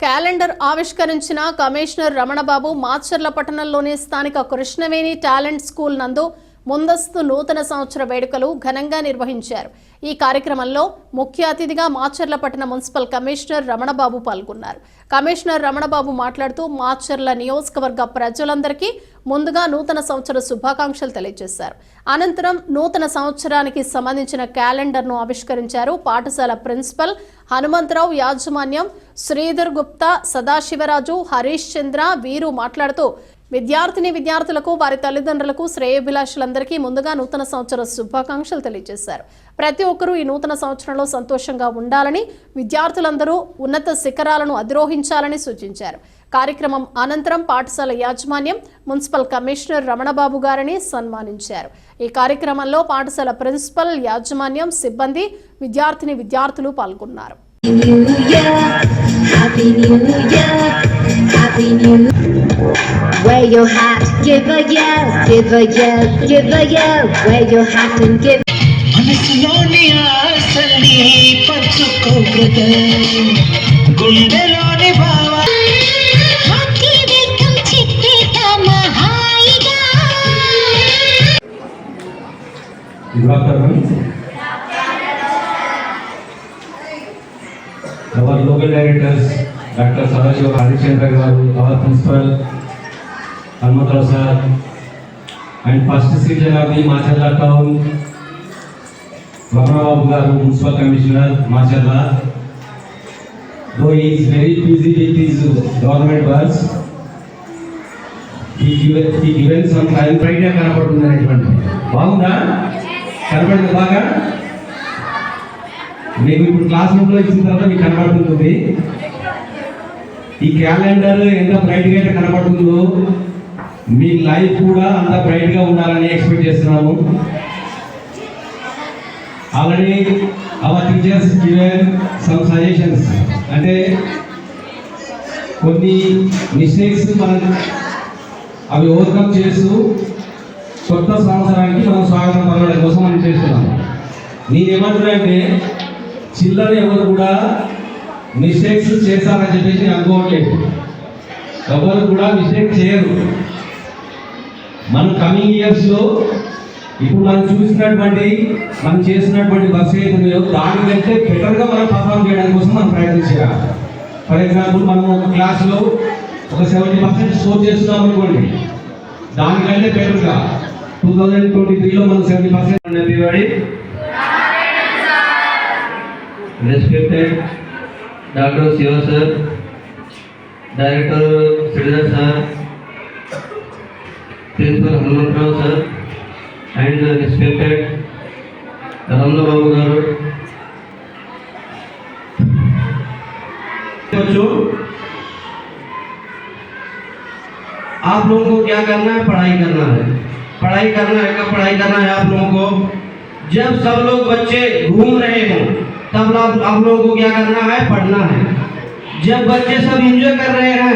Calendar ఆవిష్కరించిన commissioner Ramana Babu Macherla పట్టణంలోని స్థానిక కృష్ణవేణి టాలెంట్ స్కూల్ నందు ముందస్తు నూతన సంవత్సర వేడుకలు ఘనంగా నిర్వహించారు. ఈ కార్యక్రమంలో ముఖ్య అతిథిగా మాచర్ల పట్టణ మున్సిపల్ కమిషనర్ రమణబాబు పాల్గొన్నారు. కమిషనర్ రమణబాబు మాట్లాడుతూ మాచర్ల నియోజకవర్గ ప్రజలందరికీ ముందుగా నూతన సంవత్సర శుభాకాంక్షలు తెలియజేశారు. అనంతరం నూతన సంవత్సరానికి సంబంధించిన క్యాలెండర్ను ఆవిష్కరించారు పాఠశాల ప్రిన్సిపల్ హనుమంతరావు యాజమాన్యం శ్రీధర్ గుప్తా సదాశివరాజు హరీష్ చంద్ర వీరు మాట్లాడుతూ విద్యార్థిని విద్యార్థులకు వారి తల్లిదండ్రులకు శ్రేయభిలాషులందరికీ ముందుగా నూతన సంవత్సర శుభాకాంక్షలు తెలియజేశారు. ప్రతి ఒక్కరూ ఈ నూతన సంవత్సరంలో సంతోషంగా ఉండాలని విద్యార్థులందరూ ఉన్నత శిఖరాలను అధిరోహించాలని సూచించారు. కార్యక్రమం అనంతరం పాఠశాల యాజమాన్యం మున్సిపల్ కమిషనర్ రమణబాబు గారిని సన్మానించారు. ఈ కార్యక్రమంలో పాఠశాల ప్రిన్సిపల్ యాజమాన్యం సిబ్బంది విద్యార్థిని విద్యార్థులు పాల్గొన్నారు. Wear your hat, give a yell, give a yell, give a yell. Wear your hat and give. మనసులోని ఆశల్ని పంచుకో బ్రదర్ గుండెలోని భావ Happy welcome చెప్పేద్దామా హాయిగా Good afternoon. Our local directors, Of the Machala town, Ramana Babu Garu, municipal commissioner, Machala. Though he is very busy with his government works, he given, he given some time, Friday కనపడుతుంది అనేటువంటి బాగుందా కనపడింది బాగా మీకు ఇప్పుడు class రూమ్లో ఇచ్చిన తర్వాత మీకు కనపడుతుంది ఈ క్యాలెండర్ ఎంత బ్రైట్గా అయితే కనపడుతుందో మీ లైఫ్ కూడా అంత బ్రైట్గా ఉండాలని ఎక్స్పెక్ట్ చేస్తున్నాము. Already our teachers given some suggestions అంటే కొన్ని మిస్టేక్స్ మనం అవి ఓవర్కమ్ చేస్తూ కొత్త సంవత్సరానికి మనం స్వాగతం పలకడం కోసం మనం చేస్తున్నాం. నేనేమంటున్నానంటే చిల్లర ఎవరు కూడా మిస్టేక్స్ చేస్తారని చెప్పేసి అనుకోవట్లేదు. ఎవరు కూడా మిస్టేక్ చేయరు. కమింగ్ కమింగ్ ఇయర్స్లో ఇప్పుడు మనం చూసినటువంటి మనం చేసినటువంటి వర్క్ ఏది ఉన్నాయో బెటర్గా మనం పర్ఫామ్ చేయడానికి కోసం మనం ప్రయత్నం చేయాలి ఫర్ ఎగ్జాంపుల్ మనం ఒక క్లాస్లో ఒక సెవెంటీ పర్సెంట్ స్కోర్ చేస్తున్నాం అనుకోండి దానికంటే బెటర్గా టూ థౌజండ్ ట్వంటీ త్రీలో మనం seventy percent everybody. Respected doctor Shiva sir director Sridhar sir Hanumantrao sir, and respected Ramna Babu garu. बच्चों आप लोगों को क्या करना है? पढ़ाई करना है। पढ़ाई करना है कब पढ़ाई करना है आप लोगों को? जब सब लोग बच्चे घूम रहे हों तब आप लोगों को क्या करना है? पढ़ना है। जब बच्चे सब एंजॉय कर रहे हैं